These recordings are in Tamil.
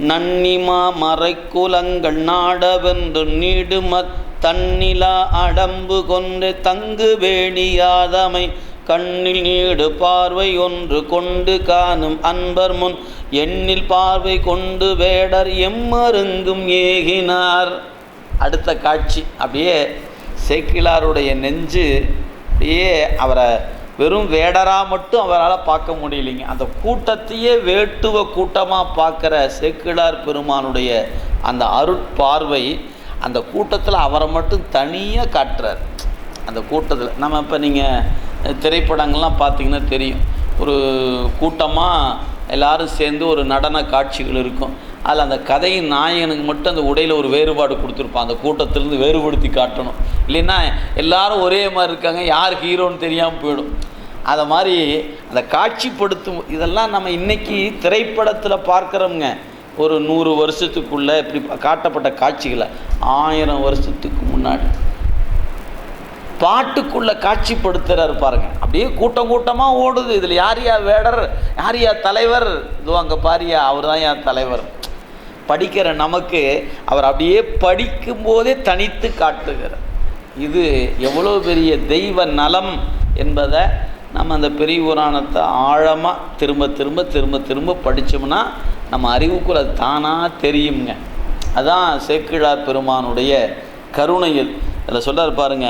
நன்னிமா மறைக்குலங்கள் நாடவென்று நீடுமத் தன்னிலா அடம்பு கொண்டு தங்கு வேணியாதமை கண்ணில் நீடு பார்வை ஒன்று கொண்டு காணும் அன்பர் முன் எண்ணில் பார்வை கொண்டு வேடர் எம்மருங்கும் ஏகினார். அடுத்த காட்சி. அப்படியே சேக்கிலாருடைய நெஞ்சு அப்படியே அவரை வெறும் வேடராக மட்டும் அவரால் பார்க்க முடியலைங்க. அந்த கூட்டத்தையே வேட்டுவ கூட்டமாக பார்க்குற சேக்கிழார் பெருமானுடைய அந்த அருட்பார்வை அந்த கூட்டத்தில் அவரை மட்டும் தனியாக காட்டுறார். அந்த கூட்டத்தில் நம்ம இப்போ நீங்கள் திரைப்படங்கள்லாம் பார்த்தீங்கன்னா தெரியும். ஒரு கூட்டமாக எல்லோரும் சேர்ந்து ஒரு நடன காட்சிகள் இருக்கும். அதில் அந்த கதையின் நாயகனுக்கு மட்டும் அந்த உடையில் ஒரு வேறுபாடு கொடுத்துருப்பான். அந்த கூட்டத்திலேருந்து வேறுபடுத்தி காட்டணும். இல்லைன்னா எல்லாரும் ஒரே மாதிரி இருக்காங்க. யார் ஹீரோன்னு தெரியாமல் போயிடும். அதை மாதிரி அந்த காட்சிப்படுத்தும் இதெல்லாம் நம்ம இன்றைக்கி திரைப்படத்தில் பார்க்குறோங்க ஒரு நூறு வருஷத்துக்குள்ளே இப்படி காட்டப்பட்ட காட்சிகளை. ஆயிரம் வருஷத்துக்கு முன்னாடி. பாட்டுக்குள்ளே காட்சிப்படுத்துகிறாரு பாருங்க. அப்படியே கூட்டம் கூட்டமாக ஓடுது. இதில் யார் யா வேடர்? யார் யா தலைவர்? இதோ அங்கே பாரியா அவர் தான் என் தலைவர். படிக்கிற நமக்கு அவர் அப்படியே படிக்கும்போதே தனித்து காட்டுகிறார். இது எவ்வளோ பெரிய தெய்வ நலம் என்பதை நம்ம அந்த பெரிய புராணத்தை ஆழமாக திரும்ப திரும்ப திரும்ப திரும்ப படித்தோம்னா நம்ம அறிவுக்குள்ள தானாக தெரியுங்க அதான் சேக்கிழார் பெருமானுடைய கருணையில். இதில் சொல்கிறார் பாருங்க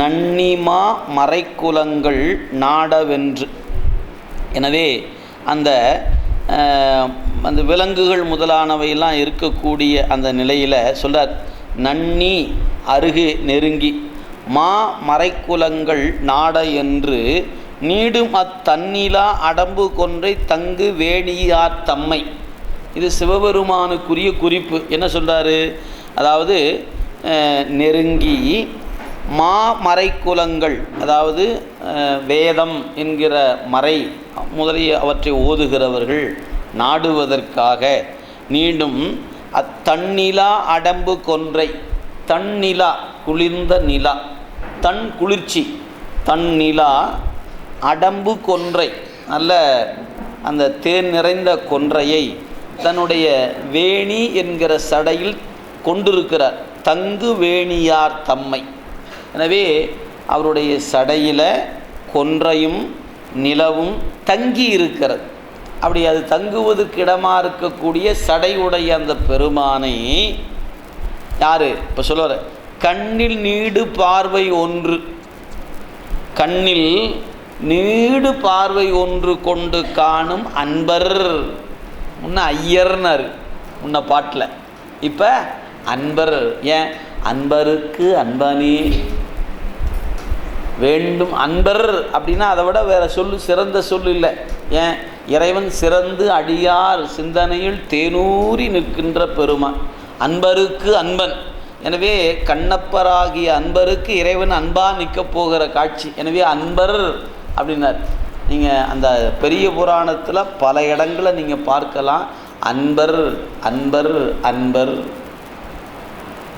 நன்னிமா மறைக்குலங்கள் நாடவென்று. எனவே அந்த அந்த விலங்குகள் முதலானவையெல்லாம் இருக்கக்கூடிய அந்த நிலையில் சொல்கிறார் நன்னி அருகு நெருங்கி. மா மறைக்குலங்கள் நாட என்று நீடும் அத்தன்னிலா அடம்பு கொன்றை தங்கு வேணியார் தம்மை. இது சிவபெருமானுக்குரிய குறிப்பு. என்ன சொல்கிறார் அதாவது நெருங்கி மா மறைக்குலங்கள் அதாவது வேதம் என்கிற மறை முதலிய அவற்றை ஓதுகிறவர்கள் நாடுவதற்காக நீண்டும் அத்தன்னிலா அடம்பு கொன்றை தன்னிலா குளிர்ந்த நிலா. தன் குளிர்ச்சி தன் நிலா அடம்பு கொன்றை நல்ல அந்த தேன் நிறைந்த கொன்றையை தன்னுடைய வேணி என்கிற சடையில் கொண்டிருக்கிறார். தங்கு வேணியார் தம்மை. எனவே அவருடைய சடையில் கொன்றையும் நிலவும் தங்கி இருக்கிறது அப்படி அது தங்குவதற்கு இடமாக இருக்கக்கூடிய சடையுடைய அந்த பெருமானை யார்? இப்போ சொல்லுவார் கண்ணில் நீடு பார்வை ஒன்று. கண்ணில் நீடு பார்வை ஒன்று கொண்டு காணும் அன்பர். முன்ன ஐயர்னார் முன்ன பாட்டில். இப்போ அன்பர். ஏன்? அன்பருக்கு அன்பனே. வேண்டும் அன்பர் அப்படின்னா அதை விட வேறு சொல்லு சிறந்த சொல்லு இல்லை. ஏன்? இறைவன் சிறந்து அடியார் சிந்தனையில் தேனூறி நிற்கின்ற பெருமான். அன்பருக்கு அன்பன். எனவே கண்ணப்பராகிய அன்பருக்கு இறைவன் அன்பாக நிற்கப் போகிற காட்சி. எனவே அன்பர் அப்படின்னார். நீங்கள் அந்த பெரிய புராணத்தில் பல இடங்களை நீங்கள் பார்க்கலாம். அன்பர் அன்பர் அன்பர்.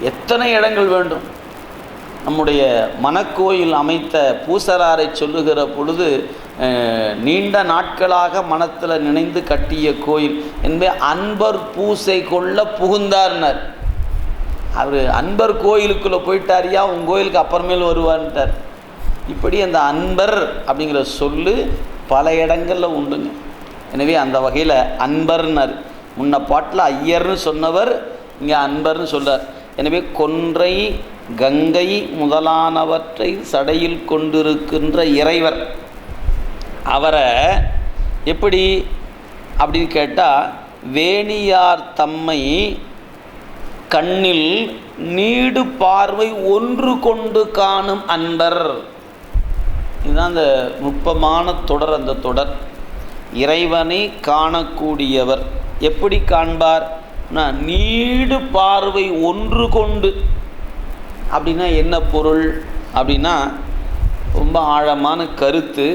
எத்தனை இடங்கள் வேண்டும்? நம்முடைய மனக்கோயில் அமைத்த பூசராரை சொல்லுகிற பொழுது நீண்ட நாட்களாக மனத்தில் நினைந்து கட்டிய கோயில். என்பே அன்பர் பூசை கொள்ள புகுந்தார்னர். அவர் அன்பர் கோயிலுக்குள்ளே போயிட்டாரியா உன் கோயிலுக்கு அப்புறமேல் வருவான்ட்டார் இப்படி அந்த அன்பர் அப்படிங்கிற சொல்லு பல இடங்களில் உண்டுங்க. எனவே அந்த வகையில் அன்பர்னர். முன்ன பாட்டில் ஐயர்னு சொன்னவர் இங்கே அன்பர்னு சொல்கிறார் எனவே கொன்றை கங்கை முதலானவற்றை சடையில் கொண்டிருக்கின்ற இறைவர் அவரை எப்படி அப்படின்னு கேட்டால் வேணியார் தம்மை கண்ணில் நீடு பார்வை ஒன்று கொண்டு காணும் அன்பர். இதுதான் அந்த நுட்பமான தொடர் அந்த தொடர். இறைவனை காணக்கூடியவர் எப்படி காண்பார்? நீடு பார்வை ஒன்று கொண்டு. அப்படின்னா என்ன பொருள்? அப்படின்னா ரொம்ப ஆழமான கருத்து.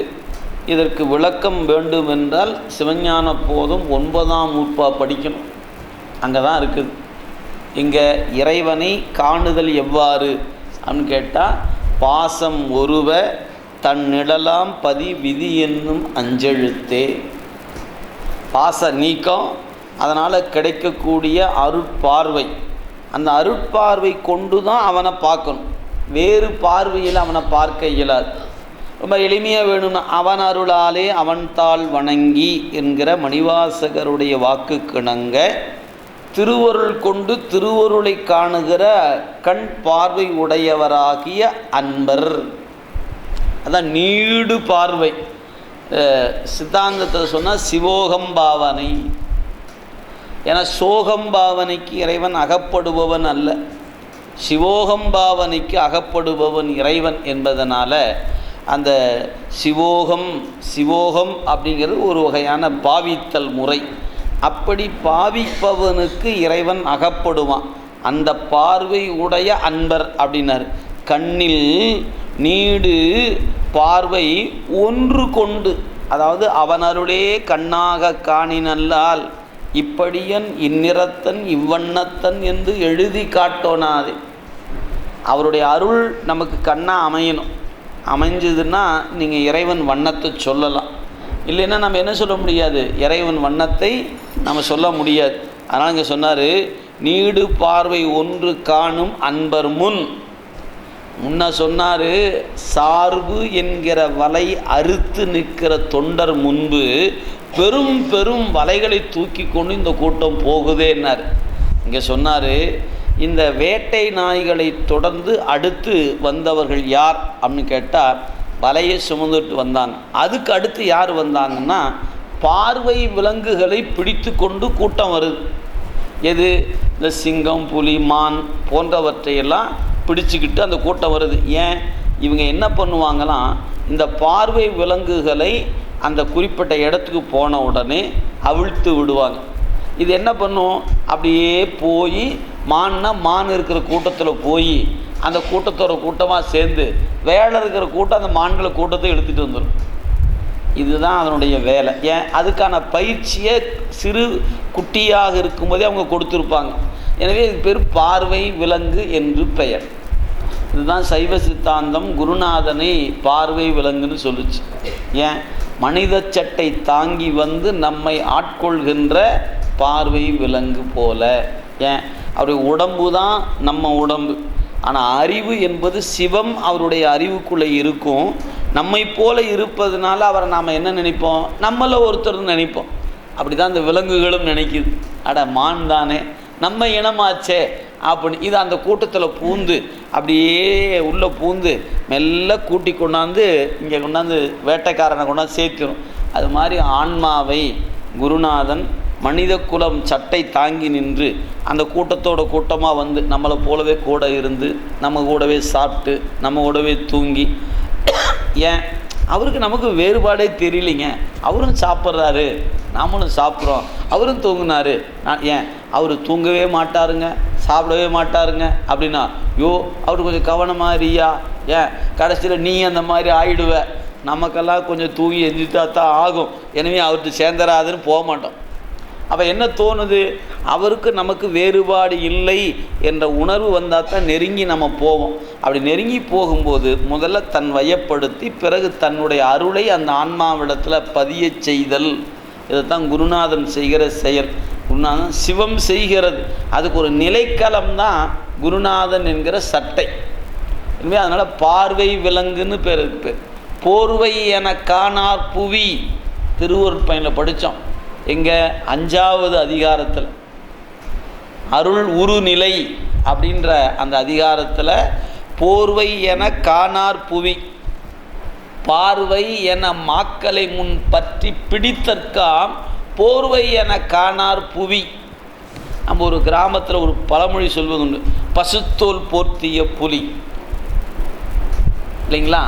இதற்கு விளக்கம் வேண்டும் என்றால் சிவஞான போதும் ஒன்பதாம் நூற்பா படிக்கணும். அங்கே தான் இருக்குது. இங்கே இறைவனை காணுதல் எவ்வாறு? அப்படின்னு கேட்டால் பாசம் ஒருவ தன் நிழலாம் பதி விதி என்னும் அஞ்செழுத்தே. பாச நீக்கம் அதனால் கிடைக்கக்கூடிய அருட்பார்வை. அந்த அருட்பார்வை கொண்டு தான் அவனை பார்க்கணும். வேறு பார்வையில் அவனை பார்க்க இயலாது. ரொம்ப எளிமையாக வேணும்னா அவன் அருளாலே அவன் தாள் வணங்கி என்கிற மணிவாசகருடைய வாக்கு கிணங்க திருவருள் கொண்டு திருவருளை காணுகிற கண் பார்வை உடையவராகிய அன்பர். அதான் நீடு பார்வை. சித்தாந்தத்தை சொன்னால் சிவோகம் பாவனை. ஏன்னா சோகம் பாவனைக்கு இறைவன் அகப்படுபவன் அல்ல. சிவோகம் பாவனைக்கு அகப்படுபவன் இறைவன் என்பதனால் அந்த சிவோகம் சிவோகம் அப்படிங்கிறது ஒரு வகையான பாவித்தல் முறை. அப்படி பாவிப்பவனுக்கு இறைவன் அகப்படுவான். அந்த பார்வை உடைய அன்பர் அப்படின்னார். கண்ணில் நீடு பார்வை ஒன்று கொண்டு அதாவது அவனருளே கண்ணாக காணினல்லால் இப்படியன் இந்நிறத்தன் இவ்வண்ணத்தன் என்று எழுதி காட்டோனாதே. அவருடைய அருள் நமக்கு கண்ணாக அமையணும். அமைஞ்சதுன்னா நீங்கள் இறைவன் வண்ணத்தை சொல்லலாம். இல்லைன்னா நம்ம என்ன சொல்ல முடியாது? இறைவன் வண்ணத்தை நம்ம சொல்ல முடியாது. அதனால் இங்கே சொன்னார் நீடு பார்வை ஒன்று காணும் அன்பர் முன். முன்ன சொன்னார் சார்பு என்கிற வலை அறுத்து நிற்கிற தொண்டர் முன்பு பெரும் பெரும் வலைகளை தூக்கி கொண்டு இந்த கூட்டம் போகுதேன்னார் இங்கே சொன்னார் இந்த வேட்டை நாய்களை தொடர்ந்து அடுத்து வந்தவர்கள் யார்? அப்படின்னு கேட்டால் வலையை சுமந்துட்டு வந்தாங்க. அதுக்கு அடுத்து யார் வந்தாங்கன்னா பார்வை விலங்குகளை பிடித்து கொண்டு கூட்டம் வருது. எது? இந்த சிங்கம் புலி மான் போன்றவற்றையெல்லாம் பிடிச்சிக்கிட்டு அந்த கூட்டம் வருது. ஏன்? இவங்க என்ன பண்ணுவாங்களாம் இந்த பார்வை விலங்குகளை அந்த குறிப்பிட்ட இடத்துக்கு போன உடனே அவிழ்த்து விடுவாங்க. இது என்ன பண்ணும்? அப்படியே போய் மான்னா மான் இருக்கிற கூட்டத்தில் போய் அந்த கூட்டத்தோட கூட்டமாக சேர்ந்து வேலை இருக்கிற கூட்டம் அந்த மான்களை கூட்டத்தை எடுத்துகிட்டு வந்துடும் இதுதான் அதனுடைய வேலை. ஏன்? அதுக்கான பயிற்சியை சிறு குட்டியாக இருக்கும்போதே அவங்க கொடுத்துருப்பாங்க. எனவே இது பேர் பார்வை விலங்கு என்று பெயர். இதுதான் சைவ சித்தாந்தம். குருநாதனை பார்வை விலங்குன்னு சொல்லுச்சு. ஏன்? மனித சட்டை தாங்கி வந்து நம்மை ஆட்கொள்கின்ற பார்வை விலங்கு போல. ஏன்? அவருடைய உடம்பு தான் நம்ம உடம்பு. ஆனால் அறிவு என்பது சிவம் அவருடைய அறிவுக்குள்ளே இருக்கும். நம்மை போல இருப்பதனால அவரை நாம் என்ன நினைப்போம்? நம்மள ஒருத்தர் நினைப்போம். அப்படி தான் இந்த விலங்குகளும் நினைக்குது. அட மான் தானே. நம்ம இனமாச்சே. அப்படி இது அந்த கூட்டத்தில் பூந்து அப்படியே உள்ளே பூந்து மெல்ல கூட்டி கொண்டாந்து இங்கே கொண்டாந்து வேட்டைக்காரனை கொண்டாந்து சேர்க்கிறோம். அது மாதிரி ஆன்மாவை குருநாதன் மனித குலம் சட்டை தாங்கி நின்று அந்த கூட்டத்தோட கூட்டமாக வந்து நம்மளை போலவே கூட இருந்து நம்ம கூடவே சாப்பிட்டு நம்ம கூடவே தூங்கி ஏன்? அவருக்கு நமக்கு வேறுபாடே தெரியலைங்க. அவரும் சாப்பிட்றாரு. நாமளும் சாப்பிட்றோம். அவரும் தூங்கினாரு. நான் ஏன்? அவர் தூங்கவே மாட்டாருங்க. சாப்பிடவே மாட்டாருங்க. அப்படின்னா யோ அவர் கொஞ்சம் கவனமாக இருயா ஏன்? கடைசியில் நீ அந்த மாதிரி ஆயிடுவ. நமக்கெல்லாம் கொஞ்சம் தூங்கி எந்திரித்தா தான் ஆகும். எனவே அவர்கிட்ட சேர்ந்துராதுன்னு போக மாட்டோம். அப்போ என்ன தோணுது? அவருக்கு நமக்கு வேறுபாடு இல்லை என்ற உணர்வு வந்தால் தான் நெருங்கி நம்ம போவோம். அப்படி நெருங்கி போகும்போது முதல்ல தன் வயப்படுத்தி பிறகு தன்னுடைய அருளை அந்த ஆன்மாவிடத்தில் பதிய செய்தல். இதைத்தான் குருநாதன் செய்கிற செயல். குருநாதன் சிவம் செய்கிறது. அதுக்கு ஒரு நிலைக்களம் தான் குருநாதன் என்கிற சட்டை. எனவே அதனால் பார்வை விலங்குன்னு பேர் இருக்கு. போர்வை என காணார் புவி. திருவருட்பயனில் படித்தோம் எங்கே அஞ்சாவது அதிகாரத்தில் அருள் உருநிலை அப்படின்ற அந்த அதிகாரத்தில் போர்வை என காணார் புவி பார்வை என மாக்களை முன் பற்றி பிடித்தற்காம் போர்வை என காணார் புவி. நம்ம ஒரு கிராமத்தில் ஒரு பழமொழி சொல்வது உண்டு பசுத்தோல் போர்த்திய புலி. இல்லைங்களா?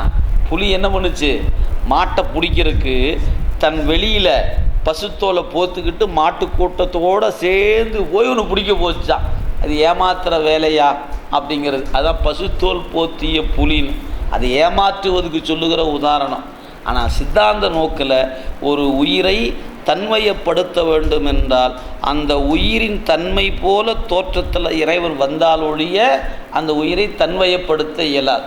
புலி என்ன பண்ணுச்சு? மாட்டை பிடிக்கிறதுக்கு தன் வெளியில் பசுத்தோலை போத்துக்கிட்டு மாட்டு கூட்டத்தோடு சேர்ந்து போய் ஒன்று பிடிக்க போச்சுதான். அது ஏமாத்துகிற வேலையா? அப்படிங்கிறது. அதான் பசுத்தோல் போத்திய புலின்னு. அது ஏமாற்றுவதுக்கு சொல்லுகிற உதாரணம். ஆனால் சித்தாந்த நோக்கில் ஒரு உயிரை தன்மையப்படுத்த வேண்டும் என்றால் அந்த உயிரின் தன்மை போல தோற்றத்தில் இறைவன் வந்தாலொழிய அந்த உயிரை தன்மையப்படுத்த இயலாது.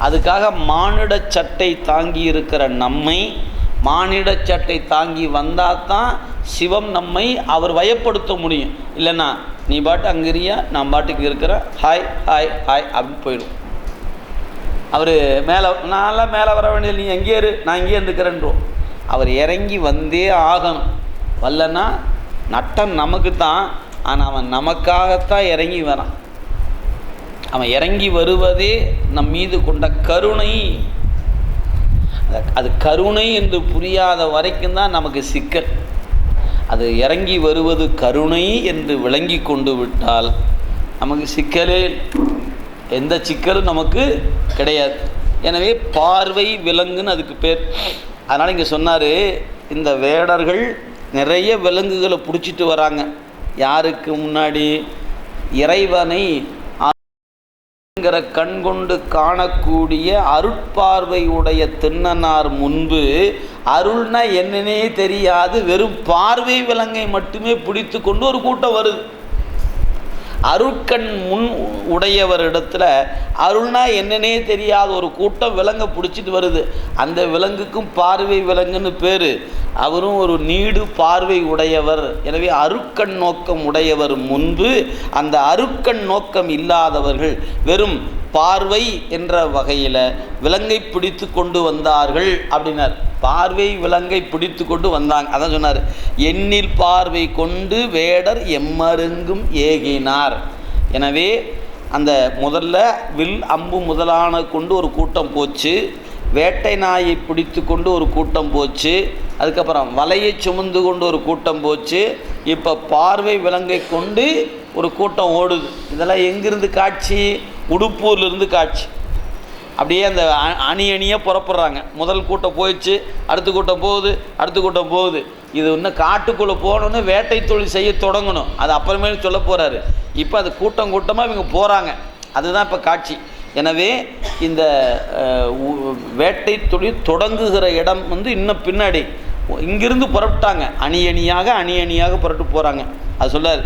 அதுக்காக மானிட சட்டை தாங்கி இருக்கிற நம்மை மானிட சட்டை தாங்கி வந்தால் தான் சிவம் நம்மை அவர் வயப்படுத்த முடியும். இல்லைன்னா நீ பாட்டு அங்கே இருக்கியா? நான் பாட்டுக்கு இருக்கிறேன் ஹாய் ஹாய் ஹாய் அப்படின்னு போயிடும். அவர் மேலே நான்லாம் மேலே வர வேண்டியது நீ எங்கேயே இரு? நான் இங்கேயே இருந்துக்கிறேன்றோம் அவர் இறங்கி வந்தே ஆகணும். வரலன்னா நட்டம் நமக்கு தான் ஆனால் அவன் நமக்காகத்தான் இறங்கி வரான். அவன் இறங்கி வருவதே நம் மீது கொண்ட கருணை. அது- கருணை என்று புரியாத வரைக்கும் தான் நமக்கு சிக்கல். அது இறங்கி வருவது கருணை என்று விளங்கி கொண்டு விட்டால் நமக்கு சிக்கலே எந்த சிக்கலும் நமக்கு கிடையாது. எனவே பார்வை விலங்குன்னு அதுக்கு பேர். அதனால் இங்கே சொன்னார் இந்த வேடர்கள் நிறைய விலங்குகளை பிடிச்சிட்டு வராங்க. யாருக்கு முன்னாடி? இறைவனை என்கிற கண் கொண்டு காணக்கூடிய அருட்பார்வை உடைய திண்ணனார் முன்பு அருள்னா என்னன்னே தெரியாது வெறும் பார்வை விலங்கை மட்டுமே பிடித்து கொண்டு ஒரு கூட்டம் வருது. அருட்கண் முன் உடையவரிடத்துல அருள்னா என்னன்னே தெரியாத ஒரு கூட்டம் விலங்கை பிடிச்சிட்டு வருது. அந்த விலங்குக்கும் பார்வை விலங்குன்னு பேர். அவரும் ஒரு நீடு பார்வை உடையவர். எனவே அருட்கண் நோக்கம் உடையவர் முன்பு. அந்த அருட்கண் நோக்கம் இல்லாதவர்கள் வெறும் பார்வை என்ற வகையில் விலங்கை பிடித்து கொண்டு வந்தார்கள் அப்படின்னார். பார்வை விலங்கை பிடித்து கொண்டு வந்தாங்க. அதான் சொன்னார். எண்ணில் பார்வை கொண்டு வேடர் எம்மருங்கும் ஏகினார். எனவே அந்த முதல்ல வில் அம்பு முதலான கொண்டு ஒரு கூட்டம் போச்சு. வேட்டை நாயை பிடித்து கொண்டு ஒரு கூட்டம் போச்சு. அதுக்கப்புறம் வலையை சுமந்து கொண்டு ஒரு கூட்டம் போச்சு. இப்போ பார்வை விலங்கை கொண்டு ஒரு கூட்டம் ஓடுது. இதெல்லாம் எங்கிருந்து காட்சி? உடுப்பூர்லேருந்து காட்சி. அப்படியே அந்த அ- அணி அணியாக புறப்படுறாங்க. முதல் கூட்டம் போயிடுச்சு அடுத்த கூட்டம் போகுது அடுத்த கூட்டம் போகுது. இது இன்னும் காட்டுக்குள்ளே போகணுன்னு வேட்டை தொழில் செய்ய தொடங்கணும். அது அப்புறமேலும் சொல்ல போகிறாரு இப்போ அது கூட்டம் கூட்டமாக இவங்க போகிறாங்க அதுதான் இப்போ காட்சி. எனவே இந்த வேட்டை தொழில் தொடங்குகிற இடம் வந்து இன்னும் பின்னாடி. இங்கிருந்து புறப்பட்டாங்க. அணி அணியாக அணி அணியாக புறட்டு போகிறாங்க அது சொல்லார்.